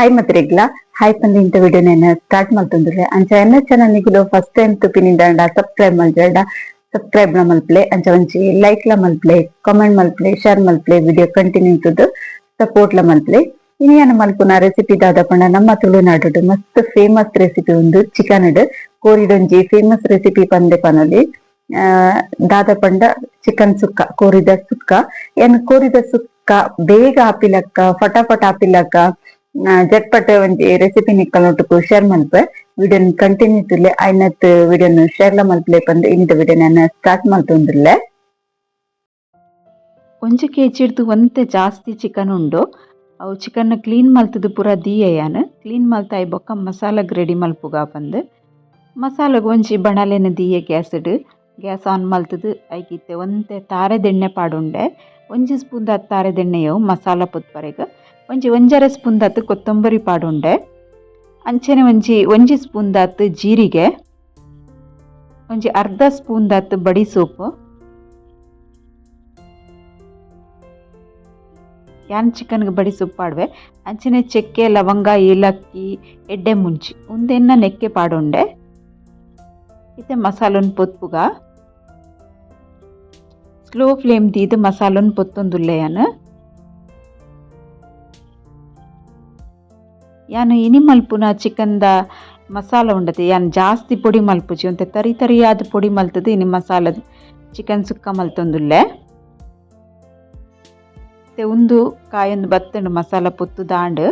Hi ಮತ್ತೆ ರೆಗ್ಲಾ hi ಪಂದ್ ಇಂಥ ವಿಡಿಯೋ ನಾನು ಸ್ಟಾರ್ಟ್ ಮಾಡ್ತಂದ್ರೆ ಅಂಚ ಎನ್ನ ಚಾನಲ್ ನಿಗುಲು ಫಸ್ಟ್ ಟೈಮ್ ತುಪಿನಿಂದ ಸಬ್ಸ್ಕ್ರೈಬ್ ಮಾಡ್ಬೇಡ ಸಬ್ಸ್ಕ್ರೈಬ್ನ ಮಲ್ಪ್ಲೆ ಅಂಚ ಒಂಚಿ ಲೈಕ್ ಲ ಮಲ್ಪ್ಲೆ ಕಾಮೆಂಟ್ ಮಲ್ಪ್ಲೆ ಶೇರ್ ಮಲ್ಪ್ಲೆ ವಿಡಿಯೋ ಕಂಟಿನ್ಯೂ ಇರ್ತದ ಸಪೋರ್ಟ್ ಲ ಮಲ್ಪ್ಲೆ. ಇನಿ ನಾನು ಮಲ್ಪುನ ರೆಸಿಪಿ ದಾದ ಪಂಡ ನಮ್ಮ ತುಳುನಾಡು ಮಸ್ತ್ ಫೇಮಸ್ ರೆಸಿಪಿ ಒಂದು ಚಿಕನ್ ಕೋರಿಡೊಂಜಿ ಫೇಮಸ್ ರೆಸಿಪಿ ಪಂದೆ ಪನೊಲಿ. ದಾದ ಪಂಡ ಚಿಕನ್ ಸುಕ್ಕ ಕೋರಿದ ಸುಕ್ಕ. ಏನ್ ಕೋರಿದ ಸುಕ್ಕ ಬೇಗ ಹಾಪಿಲಕ್ಕ ಫಟಾಫಟ್ ಆಪಿಲಕ್ಕ ಆ, ಜಟ್ಪಟ್ ಒಂಜಿ ರೆಸಿಪಿ ನಿಕ್ಕಲೊಟ್ಟುಕು ಶೇರ್ ಮಲ್ಪೆ ವಿಡಿಯೋನ್ ಕಂಟಿನ್ಯೂ ತುಲೆ ಐನತ್ ವಿಡಿಯೋನ್ ಶೇರ್ಲ ಮಲ್ಪಲೆ ಪಂದ್ ಇಂದ ವಿಡಿಯೋ ನಾನು ಸ್ಟಾರ್ಟ್ ಮಲ್ತೊಂದುಲ್ಲೆ ಒಂಜಿ ಕೆಜಿಡ್ದು ಒಂತೆ ಜಾಸ್ತಿ ಚಿಕನ್ ಉಂಡು. ಅವು ಚಿಕನ್ ಕ್ಲೀನ್ ಮಲ್ತದು ಪೂರ ದೀಯಯಾನ. ಕ್ಲೀನ್ ಮಲ್ತಾಯಿ ಬೊಕ್ಕ ಮಸಾಲಾಗ್ ರೆಡಿ ಮಲ್ಪುಗ ಪಂದ್. ಮಸಾಲಾಗ್ ಒಂಜಿ ಬಣಲೆನ ದೀಯ ಗ್ಯಾಸ್ಡ್. ಗ್ಯಾಸ್ ಆನ್ ಮಲ್ತದು ಐಕಿತ್ತೆ ಒಂತೆ ತಾರೆದೆಣ್ಣೆ ಪಾಡುಂಡೆ. ಒಂಜಿ ಸ್ಪೂನ್ ದಾತ್ ತಾರೆದೆಣ್ಣೆಯವು ಮಸಾಲ ಪೊತ್ಪರೆಗ್. ಒಂಜಿ ಒಂಜರೆ ಸ್ಪೂನ್ ದಾತ್ ಕೊತ್ತಂಬರಿ ಪಾಡುಂಡೆ. ಅಂಚನೆ ಒಂಜಿ ಒಂಜಿ ಸ್ಪೂನ್ ದಾತ್ ಜೀರಿಗೆ. ಒಂಜಿ ಅರ್ಧ ಸ್ಪೂನ್ ದಾತ್ ಬಡಿ ಸೋಪು. ಯಾನ್ ಚಿಕನ್ಗೆ ಬಡಿ ಸೊಪ್ಪು ಪಾಡ್ವೆ. ಅಂಚನೆ ಚಕ್ಕೆ, ಲವಂಗ, ಏಲಕ್ಕಿ, ಎಡ್ಡೆ ಮುಂಚಿ. ಉಂದೆನ್ನ ನೆಕ್ಕೆ ಪಾಡುಂಡೆ. ಇತ್ತೆ ಮಸಾಲೊನ್ ಪೊತ್ಪುಗ. ಸ್ಲೋ ಫ್ಲೇಮ್ ದೀದ್ ಮಸಾಲೊನ್ ಪೊತ್ತೊಂದುಲ್ಲೆ ಯಾನ್ ಇನಿ ಮಲ್ಪುನ ಚಿಕನ್ದ ಮಸಾಲ ಉಂಡತೆ. ಯಾನ್ ಜಾಸ್ತಿ ಪೊಡಿ ಮಲ್ಪುಜಿ ಒಂತೆ ತರಿ ತರಿಯಾದ ಪೊಡಿ ಮಲ್ತದೆ, ಇನಿ ಮಸಾಲದ ಚಿಕನ್ ಸುಕ್ಕ ಮಲ್ತೊಂದುಲ್ಲೆ. ಒಂದು ಕಾಯೊಂದು ಬತ್ತಂಡು ಮಸಾಲ ಪೊತ್ತು ದಾಂಡ್.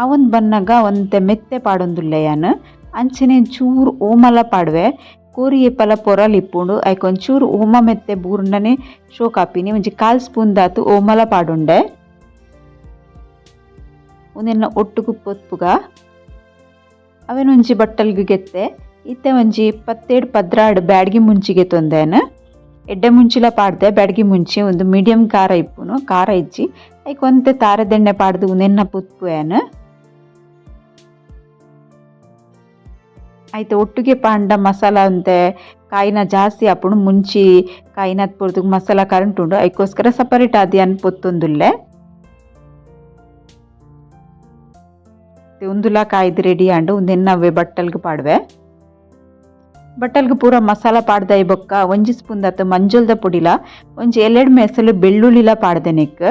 ಆ ಒಂದು ಬನ್ನಗ ಒಂತೆ ಮೆತ್ತೆ ಪಾಡೊಂದುಲ್ಲೆ ಯಾನ್. ಅಂಚನೆ ಚೂರು ಓಮಲ ಪಾಡ್ವೆ. ಕೋರಿ ಪಲ ಪೊರಲ್ ಇಪ್ಪುಂಡು. ಐಕ್ ಒಂಚೂರು ಓಮ ಮೆತ್ತೆ ಬೂರ್ಂಡನೆ ಶೋಕಾಪಿನಿ. ಒಂಜಿ ಕಾಲ್ ಸ್ಪೂನ್ ದಾತು ಓಮಲ ಪಾಡುಂಡೆ. ಒಂದೆನ್ನ ಒಟ್ಟುಗು ಪೊತ್ಪುಗ ಅವೆನ್ ಒಂಜಿ ಬಟ್ಟಲ್ಗು ಗೆತ್ತೆ. ಇತ್ತೆ ಒಂಜಿ ಇಪ್ಪತ್ತೇಳು ಪದ್ರಾಡ್ ಬ್ಯಾಡ್ಗಿ ಮುಂಚಿಗೆ ತೊಂದೆನ್. ಎಡ್ಡೆ ಮುಂಚಿಲ ಪಾಡ್ದೆ ಬ್ಯಾಡ್ಗಿ ಮುಂಚೆ ಒಂದು ಮೀಡಿಯಂ ಖಾರ ಇಪ್ಪುನು, ಖಾರ ಇಜ್ಜಿ. ಐಕ್ ಒಂತೆ ತಾರದೆಣ್ಣೆ ಪಾಡ್ದು ಉನೆನ್ನ ಪುತ್ಪುಯನ್ ಆಯ್ತು ಒಟ್ಟಿಗೆ ಪಾಂಡ ಮಸಾಲ ಅಂತೆ ಕಾಯಿನ ಜಾಸ್ತಿ ಹಾಪುಂಡು ಮುಂಚಿ ಕಾಯಿನ ಪೊರ್ದು ಮಸಾಲ ಕರೆಂಟ್ ಉಂಡು ಐಕೋಸ್ಕರ ಸಪರೇಟ್ ಆದಿ ಅನ್ ಉಂದುಲ ಕಾಯ್ದು ರೆಡಿ ಉಂದೆನ್ನ ಅವೆ ಬಟ್ಟಲ್ಗ್ ಪಾಡ್ವೆ. ಬಟ್ಟಲ್ಗ್ ಪೂರ ಮಸಾಲ ಪಾಡ್ದ ಬೊಕ್ಕ ಒಂಜಿ ಸ್ಪೂನ್ ದತ್ತ ಮಂಜುಲ್ದ ಪುಡಿಲ ಒಂಜಿ ಎಲೆಡ್ ಮೆಸಲು ಬೆಳ್ಳುಳ್ಳಿಲ ಪಾಡ್ದೆ ನೆಕ್.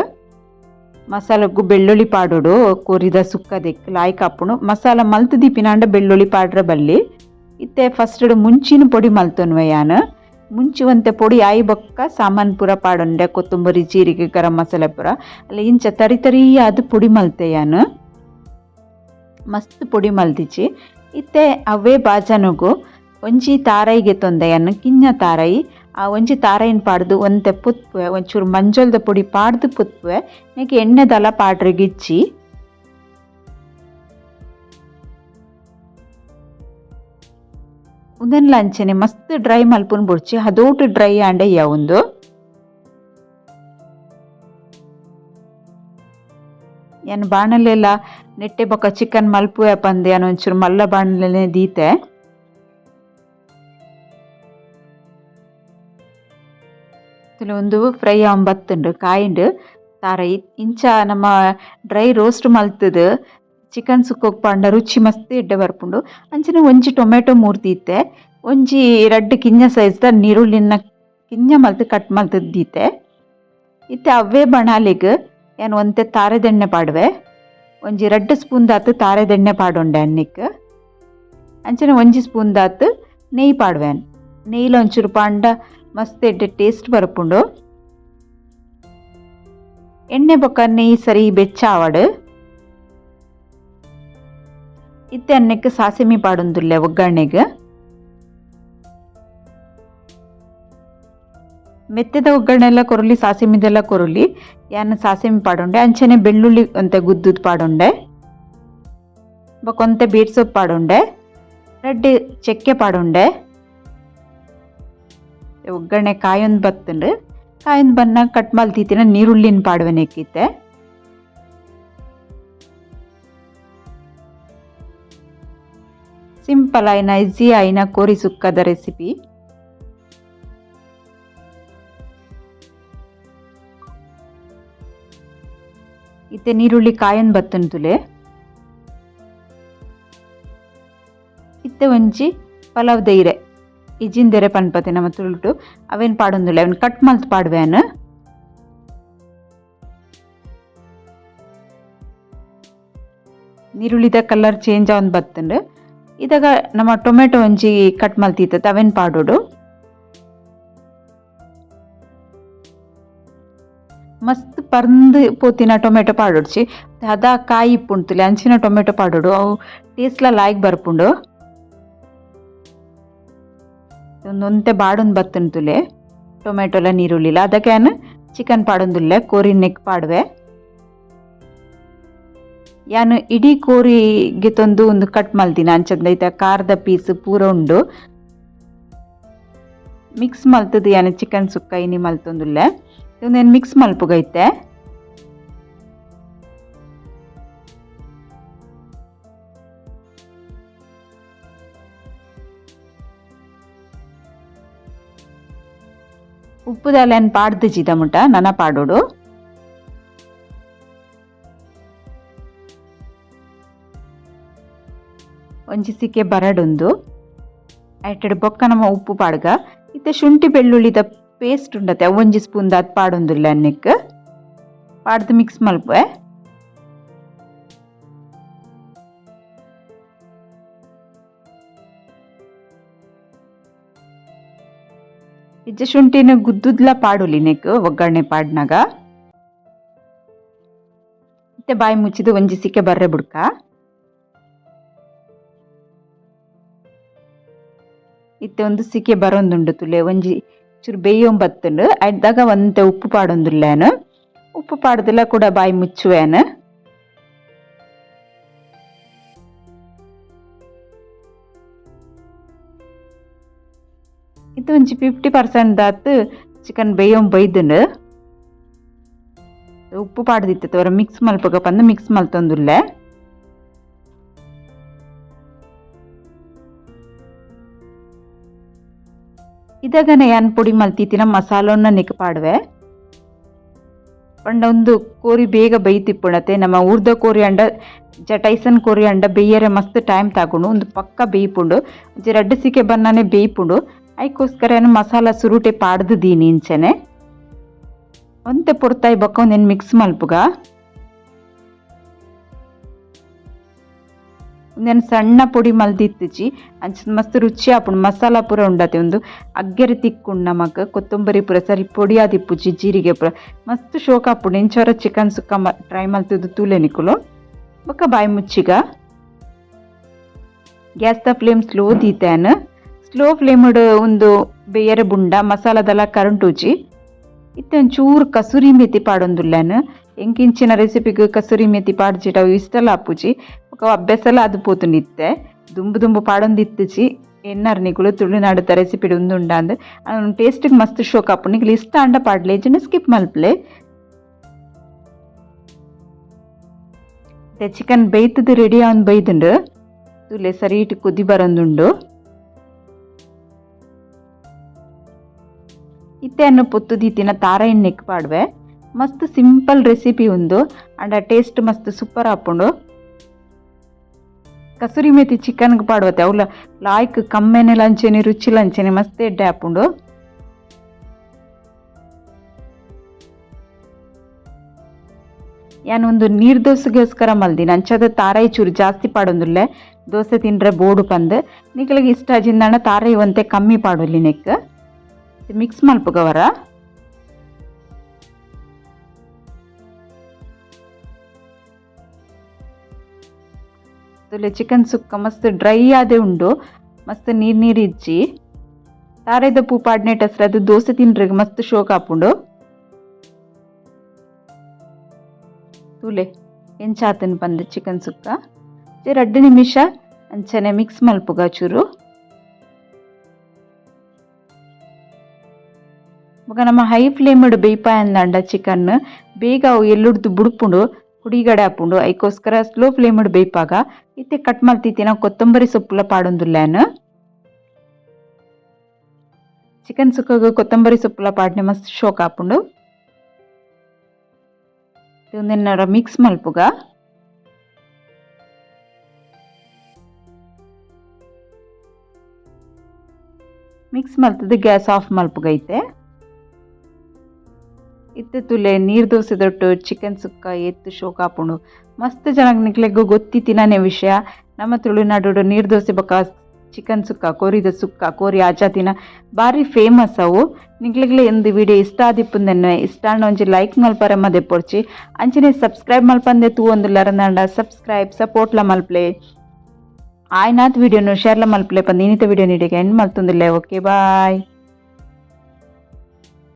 ಮಸಾಲಗು ಬೆಳ್ಳುಳ್ಳಿ ಪಾಡೋಡು, ಕೊರಿದ ಸುಕ್ಕದೆಕ್ ಲಾಯ್ಕ್ ಹಾಪುಂಡು ಮಸಾಲ ಮಲ್ತು ದಿಪಿನಾಂಡ ಬೆಳ್ಳುಳ್ಳಿ ಪಾಡ್ರೆ ಬಲ್ಲಿ. ಇತ್ತೆ ಫಸ್ಟ್ ಮುಂಚಿನ ಪೊಡಿ ಮಲ್ತೊನ್ವೆ ಯಾನ್. ಮುಂಚಿ ಒಂತೆ ಪೊಡಿ ಆಯಿ ಬೊಕ್ಕ ಸಾಮಾನ್ ಪೂರ ಪಾಡೊಂಡೆ, ಕೊತ್ತಂಬರಿ, ಜೀರಿಗೆ, ಗರಂ ಮಸಾಲೆ ಪೂರ. ಅಲ್ಲ ಇಂಚ ತರಿ ತರಿ ಅದು ಪುಡಿ ಮಲ್ತೆ ಯಾನ್. ಮಸ್ತ್ ಪುಡಿ ಮಲ್ದಿಚಿ. ಇತ್ತೆ ಅವೇ ಬಾಜನುಗು ಒಂಜಿ ತಾರೈಗೆ ತೊಂದೆಯನ್ನು ಕಿಂಜ ತಾರೈ. ಆ ಒಂಜಿ ತಾರೈನ್ ಪಾಡ್ದು ಒಂತೆ ಪುತ್ಪುವೆ ಒಂಚೂರು ಮಂಜೊಲ್ದ ಪುಡಿ ಪಾಡ್ದು ಪುತ್ಪುವೆ ನೆಗೆ ಎಣ್ಣೆದಲ ಪಾಡ್ರೆಗಿಚ್ಚಿ ಉದನ್ ಲಂಚನೆ ಮಸ್ತ್ ಡ್ರೈ ಮಲ್ಪುನ್ ಬುಡ್ಚಿ, ಹದೋಟು ಡ್ರೈ ಆಂಡೆ ಯಾವುಂದು ಏನು ಬಾಣಲೆಲ್ಲ ನೆಟ್ಟೆ ಬೊಕ್ಕ ಚಿಕನ್ ಮಲ್ಪುವೆ ಪಂದೆ ಅನ್ನೋ ಒಂಚೂರು ಮಲ್ಲ ಬಾಣಲೆನೆ ದೀತೆ. ಒಂದು ಫ್ರೈ ಆಂಬತ್ತುಂಡು, ಕಾಯಿಂಡು, ತಾರ ಇಂಚ ನಮ್ಮ ಡ್ರೈ ರೋಸ್ಟ್ ಮಲ್ತದು, ಚಿಕನ್ ಸುಕ್ಕೋಗ್ ಪಂಡ ರುಚಿ ಮಸ್ತ್ ಎಡ್ಡೆ ಬರ್ಪುಂಡು. ಅಂಚಿನ ಒಂಜಿ ಟೊಮೆಟೊ ಮೂರ್ತಿತ್ತೆ ಒಂಜಿ ರಡ್ಡ್ ಕಿಂಜ ಸೈಜ್ದ ನೀರುಳ್ಳಿನ ಕಿಂಜ ಮಲ್ತ್ ಕಟ್ ಮಲ್ತದ್ದೀತೆ ಇತ್ತೆ ಅವೇ ಬಣಾಲಿಗ್ ಏನು ಒಂತೆ ತಾರೆದೆಣ್ಣೆ ಪಾಡುವೆ. ಒಂಜಿ ರಡ್ಡ್ ಸ್ಪೂನ್ ದಾತ್ ತಾರೆದೆಣ್ಣೆ ಪಾಡೊಂಡೆ ಅನ್ನಿಕ್. ಅಂಚನೆ ಒಂಜಿ ಸ್ಪೂನ್ ದಾತ್ ನೆಯ್ ಪಾಡ್ವೆನ್. ನೆಯ್ಲ ಒಂಚೂರು ಪಾಂಡ ಮಸ್ತ್ ಎಡ್ಡೆ ಟೇಸ್ಟ್ ಬರ್ಪುಂಡು. ಎಣ್ಣೆ ಬೊಕ್ಕ ನೆಯ್ ಸರಿ ಬೆಚ್ಚ ಆವಾಡು. ಇತ್ತೆ ಅನ್ನಕ್ಕೆ ಸಾಸಿಮಿ ಪಾಡೊಂದುಲ್ಲೆ ಒಗ್ಗರಣೆಗ್. ಮೆತ್ತದ ಒಗ್ಗರಣೆ ಎಲ್ಲ ಕೊರಲಿ ಸಾಸಿಮಿದೆಲ್ಲ ಕೊರಲಿ. ಯಾನ್ ಸಾಸಿಮಿ ಪಾಡೊಂಡೆ, ಅಂಚನೆ ಬೆಳ್ಳುಳ್ಳಿ ಅಂತ ಗುದ್ದುದ್ ಪಾಡೊಂಡೆ. ಬಂತೆ ಬೀಟ್ ಸೊಪ್ಪು ಪಾಡೊಂಡೆ. ರೆಡ್ ಚೆಕ್ಕೆ ಪಾಡೊಂಡೆ. ಒಗ್ಗರಣೆ ಕಾಯೊಂದು ಬತ್ತನ್ರಿ ಕಾಯೊಂದು ಬನ್ನ ಕಟ್ ಮಲ್ತಿತ್ತಿನ ನೀರುಳ್ಳಿನ ಪಾಡುವೆನೆ ನೆಕ್ಕಿತ್ತೆ ಸಿಂಪಲ್ ಆಯ್ನ, ಈಸಿ ಆಯ್ನ ಕೋರಿ ಸುಕ್ಕದ ರೆಸಿಪಿ. ಇತ್ತೆ ನೀರುಳ್ಳಿ ಕಾಯನ್ ಬತ್ತನ್ ತುಲೆ. ಇತ್ತೆ ಒಂಜಿ ಪಲಾವ್ ದೈರೆ. ಇಜಿಂದೆರೆ ಪನ್ಪತೆ ನಮ್ಮ ತುಳುಟು ಅವೇನು ಪಾಡೊಂದುಲ್ಲ ಅವನ್ ಕಟ್ ಮಲ್ತ್ ಪಾಡ್ವೇನು ನೀರುಳ್ಳಿದ ಕಲರ್ ಚೇಂಜ್ ಆನ್ ಬತ್ತಂಡು ಇದಾಗ ನಮ್ಮ ಟೊಮೆಟೊ ಒಂಜಿ ಕಟ್ ಮಲ್ತಿತ್ತ ಅವೇನು ಪಾಡೋಡು? ಮಸ್ತ್ ಪರ್ಂದ್ ಪೋತಿನ ಟೊಮೆಟೊ ಪಾಡೋಡ್ಚಿ ಅದ ಕಾಯಿ ಇಪ್ಪುಂಡ್ತುಲೆ ಅಂಚಿನ ಟೊಮೆಟೊ ಪಾಡೋಡು. ಅವು ಟೇಸ್ಟ್ಲ ಲಾಯ್ಕ್ ಬರ್ಪುಂಡು. ಒಂದೊಂದೆ ಬಾಡೊಂದು ಬತ್ತುಂತುಲೆ ಟೊಮೆಟೊಲ ನೀರುಳ್ಳಿಲ. ಅದಕ್ಕೆ ಚಿಕನ್ ಪಾಡೊಂದುಲ್ಲೆ, ಕೋರಿ ನೆಕ್ ಪಾಡುವೆ. ಯಾನು ಇಡೀ ಕೋರಿಗೆ ತಂದು ಒಂದು ಕಟ್ ಮಲ್ತೀನಿ ಅಂಚಂದ ಐತ ಖಾರದ ಪೀಸ್ ಪೂರ ಉಂಡು. ಮಿಕ್ಸ್ ಮಲ್ತದು ಯಾನು ಚಿಕನ್ ಸುಕ್ಕ ಇನಿ ಮಲ್ತೊಂದುಲ್ಲೆ. ಇದೊಂದೇನು ಮಿಕ್ಸ್ ಮಲ್ಪುಗೈತೆ? ಉಪ್ಪುದಲೆನ್ ಪಾಡ್ದು ಜಿದ ಮುಟ ನನ ಪಾಡೋಡು. ಒಂಜಿ ಸಿಕ್ಕೆ ಬರಡುಂದು. ಐಟಡ್ ಬೊಕ್ಕ ನಮ್ಮ ಉಪ್ಪು ಪಾಡ್ಗ. ಇತ್ತೆ ಶುಂಠಿ ಬೆಳ್ಳುಳ್ಳಿದ ಪೇಸ್ಟ್ ಉಂಡತೆ ಒಂಜಿ ಸ್ಪೂನ್ ದಾತ್ ಪಾಡೊಂದುಲ್ಲ ಅನ್ನಕ್ಕೆ ಪಾಡ್ದು ಮಿಕ್ಸ್ ಮಲ್ಪೆ ಇಜ್ಜ ಶುಂಠಿನ ಗುದ್ದುದ್ಲ ಪಾಡುಲಿ ನೆಕ್ ಒಗ್ಗರಣೆ ಪಾಡ್ನಾಗ. ಮತ್ತೆ ಬಾಯಿ ಮುಚ್ಚಿದು ಒಂಜಿ ಸಿಕ್ಕೆ ಬರ್ರೆ ಬುಡ್ಕ. ಇತ್ತೆ ಒಂದು ಸಿಕ್ಕೆ ಬರೊಂದುಂಡು ತುಲೆ, ಒಂಜಿ ಚೂರು ಬೇಯೋಂ ಬತ್ತುಂಡು ಅಡ್ದಾಗ ಒಂತೆ ಉಪ್ಪು ಪಾಡೊಂದುಲ್ಲೇನು ಉಪ್ಪು ಪಾಡ್ದಲ ಕೂಡ ಬಾಯಿ ಮುಚ್ಚುವೇನು ಇದು ಒಂಜಿ ಫಿಫ್ಟಿ ಪರ್ಸೆಂಟ್ ದಾತ್ ಚಿಕನ್ ಬೇಯೋಂ ಬೈದುಂಡು ಉಪ್ಪು ಪಾಡ್ದಿತ್ತೆ ಅವರ ಮಿಕ್ಸ್ ಮಲ್ಪಗ ಪಂದು ಮಿಕ್ಸ್ ಮಲ್ತೊಂದುಲ್ಲೆ ಇದಾಗನೆ ಏನು ಪುಡಿ ಮಲ್ತಿತ್ತಿನ ಮಸಾಲನ್ನ ನಿಕ್ಪಾಡುವೆ. ಪಂಡ ಒಂದು ಕೋರಿ ಬೇಗ ಬೇಯ್ತಿಪ್ಪುಣತೆ ನಮ್ಮ ಊರ್ದ ಕೋರಿ ಅಂಡ ಜಟೈಸನ್ ಕೋರಿ ಅಂಡ ಬೇಯರೆ ಮಸ್ತ್ ಟೈಮ್ ತಗೊಂಡು ಒಂದು ಪಕ್ಕ ಬೇಯ್ಪುಂಡು. ಒಂಜಿ ರಡ್ಡು ಸಿಕೆ ಬನ್ನನೆ ಬೇಯ್ಪುಂಡು. ಅದಕ್ಕೋಸ್ಕರ ಏನು ಮಸಾಲ ಸುರುಟೆ ಪಾಡ್ದು ದೀನಿ ಇಂಚೆನೆ. ಒಂತೆ ಪೊರ್ತಾಯಿ ಬಕ್ಕ ಒಂದೇನು ಮಿಕ್ಸ್ ಮಲ್ಪುಗ? ಒಂದೇನು ಸಣ್ಣ ಪುಡಿ ಮಲ್ದಿತ್ತಿಜಿ ಅಂಚ ಮಸ್ತ್ ರುಚಿ ಆಪುಂಡು. ಮಸಾಲ ಪೂರ ಉಂಡತೆ. ಒಂದು ಅಗ್ಗೆರೆ ತಿಕ್ಕುಂಡು ನಮಕ್. ಕೊತ್ತಂಬರಿ ಪೂರ ಸರಿ ಪೊಡಿ ಆದಿಪ್ಪುಜಿ ಜೀರಿಗೆ ಪೂರ. ಮಸ್ತ್ ಶೋಕ ಆಪುಂಡು. ಇಂಚವರ ಚಿಕನ್ ಸುಕ್ಕ ಮ, ಟ್ರೈ ಮಲ್ತಿದ್ದು ತೂಲೆ ನಿಕುಲು. ಬೊಕ್ಕ ಬಾಯಿ ಮುಚ್ಚಿಗ. ಗ್ಯಾಸ್ ದ ಫ್ಲೇಮ್ ಸ್ಲೋ ದೀತೆನ್. ಸ್ಲೋ ಫ್ಲೇಮ್ಡ್ ಒಂದು ಬೇಯರೆ ಬುಂಡ. ಮಸಾಲದೆಲ್ಲ ಕರಂಟುಜಿ ಇತ್ತೆ ಒಂಚೂರು ಕಸೂರಿ ಮೇತಿ ಪಾಡೊಂದುಲ್ಲೇನು. ಎಂಕಿಂಚಿನ ರೆಸಿಪಿಗೆ ಕಸೂರಿ ಮೇತಿ ಪಾಡ್ಜಿಟ ಇಷ್ಟಲ್ಲ ಆಪುಜಿ. ఒక ಪೋತುಂಡಿತ್ತೆ ದುಂಬು ದುಂಬು ಪಾಡೊಂದಿತ್ತುಜಿ ಎನ್ನಾರು ತುಳುನಾಡು ತುಳುನಾಡುತ್ತ ರೆಸಿಪಿ ಉಂದುಂಡ ಅಂದ್. ಟೇಸ್ಟಿಗೆ ಮಸ್ತ್ ಶೋಕ ಆಪುಂಡು ನಿಗುಲು ಇಷ್ಟ ಅಂಡ ಪಾಡ್ಲೆ. ಜನ ಸ್ಕಿಪ್ ಮಲ್ಪ್ಲೆ. ಚಿಕನ್ ಬೇಯ್ತದು ರೆಡಿ ಆನ್ ಬೈದುಂಡು. ತುಲೆ ಸರಿ ಇಟ್ಟು ಕುದಿ ಬರೊಂದುಂಡು ಇತ್ತೆ ಅನ್ನು ಪೊತ್ತು ದೀತಿನ ತಾರ ಎಣ್ಣೆಕ್ ಪಾಡ್ವೆ. ಮಸ್ತ್ ಸಿಂಪಲ್ ರೆಸಿಪಿ ಉಂದು. ಅಂಡ ಟೇಸ್ಟ್ ಮಸ್ತ್ ಸೂಪರ್ ಆಪುಂಡು. ಕಸೂರಿ ಮೇತಿ ಚಿಕನ್ಗೆ ಪಾಡ್ವತ್ತೆ. ಅವ್ಲ ಲಾಯ್ಕ್ ಕಮ್ಮೆನೆ ಲಂಚೆನೆ, ರುಚಿ ಲಂಚೆನೆ, ಮಸ್ತ್ ಎಡ್ಡೆ ಆಪುಂಡು ಯಾನೊಂದು ನೀರ್ ದೋಸೆಗೋಸ್ಕರ ಮಲ್ದಿನ ಅಂಚದ ತಾರಾಯಿ ಚೂರು ಜಾಸ್ತಿ ಪಾಡೊಂದುಲ್ಲೆ. ದೋಸೆ ತಿಂಡ್ರೆ ಬೋಡು ಪಂದ್. ನಿಕ್ಲಿಗೆ ಇಷ್ಟ ಜಿಂದಾಣ ತಾರಾಯಿ ಒಂತೆ ಕಮ್ಮಿ ಪಾಡೊಲಿ ನೆಕ್. ಮಿಕ್ಸ್ ಮಲ್ಪುಗವರ. ತುಲೆ ಚಿಕನ್ ಸುಕ್ಕ, ಮಸ್ತ್ ಡ್ರೈ ಆದೆ ಉಂಡು. ಮಸ್ತ್ ನೀರ್ ನೀರ್ ಇಜ್ಜಿ. ತಾರೆದ ಪೂ ಪಾಡ್ನೆಟ್ ಹಸ್ರ, ಅದು ದೋಸೆ ತಿನ್ರಿಗೆ ಮಸ್ತ್ ಶೋಕ್ ತೂಲೆ ತುಲೆ ಎಂಚಾತನ್ ಬಂದ ಚಿಕನ್ ಸುಕ್ಕ? ಎರಡು ನಿಮಿಷ, ಅಂಚನೆ ಮಿಕ್ಸ್ ಮಲ್ಪುಗ ಚೂರು. ಬೊಕ ನಮ್ಮ ಹೈ ಫ್ಲೇಮ್ಡ್ ಬೇಯ್ಪಾಯಂದಾಂಡ ಚಿಕನ್ ಬೇಗ ಅವು ಎಲ್ಲುಡ್ದು ಬುಡ್ಪುಂಡು. ಹುಡಿಗಡೆ ಆಪುಂಡು ಐಕೋಸ್ಕರ ಸ್ಲೋ ಫ್ಲೇಮ್ಡ್ ಬೇಯ್ಪಾಗ ಇತ್ತೆ ಕಟ್ ಮಲ್ತಿತ್ತಿನ ಕೊತ್ತಂಬರಿ ಸೊಪ್ಪುಲ ಪಾಡೊಂದುಲ್ಲೇನು? ಚಿಕನ್ ಸುಕ್ಕಗ ಕೊತ್ತಂಬರಿ ಸೊಪ್ಪುಲ ಪಾಡ್ನೆ ಮಸ್ತ್ ಶೋಕ್ ಆಪುಂಡು ಒಂದೆನ್ನರ ಮಿಕ್ಸ್ ಮಲ್ಪುಗ ಮಿಕ್ಸ್ ಮಲ್ತದ ಗ್ಯಾಸ್ ಆಫ್ ಮಲ್ಪಗೈತೆ ಇತ್ತೆ ತುಲೆ ನೀರು ದೋಸೆದೊಟ್ಟು ಚಿಕನ್ ಸುಕ್ಕ, ಎತ್ತು ಶೋಕಾಪುಣು ಮಸ್ತ್ ಜನಕ್ ನಿಕ್ಲೆಗ್ ಗೊತ್ತಿತ್ತಿನೇ ವಿಷಯ. ನಮ್ಮ ತುಳುನಾಡು ನೀರು ದೋಸೆ ಬಕ ಚಿಕನ್ ಸುಕ್ಕ, ಕೋರಿದ ಸುಕ್ಕ, ಕೋರಿ ಆಚಾತಿನ ಭಾರಿ ಫೇಮಸ್ ಅವು. ನಿಕ್ಲೆಗ್ಲೆ ಒಂದು ವಿಡಿಯೋ ಇಷ್ಟ ಆದಿಪ್ಪುಂದೆನ್ನೆ ಇಷ್ಟ ಒಂಜಿ ಲೈಕ್ ಮಲ್ಪರೆ ಮದೆ ಪೊರ್ಚಿ ಅಂಚನೆ ಸಬ್ಸ್ಕ್ರೈಬ್ ಮಲ್ಪಂದೆ ತೂ ಒಂದು ಲರಂದಾಂಡ ಸಬ್ಸ್ಕ್ರೈಬ್ ಸಪೋರ್ಟ್ಲ ಮಲ್ಪ್ಲೆ. ಆಯ್ನಾತ್ ವಿಡಿಯೋನು ಶೇರ್ಲ ಮಲ್ಪ್ಲೆ. ಪಂದ್ ಇನ್ನಿತ ವಿಡಿಯೋ ನೀಡಿಗೆ ಎಂಡ್ ಮಲ್ತೊಂದಿಲ್ಲ. Okay bye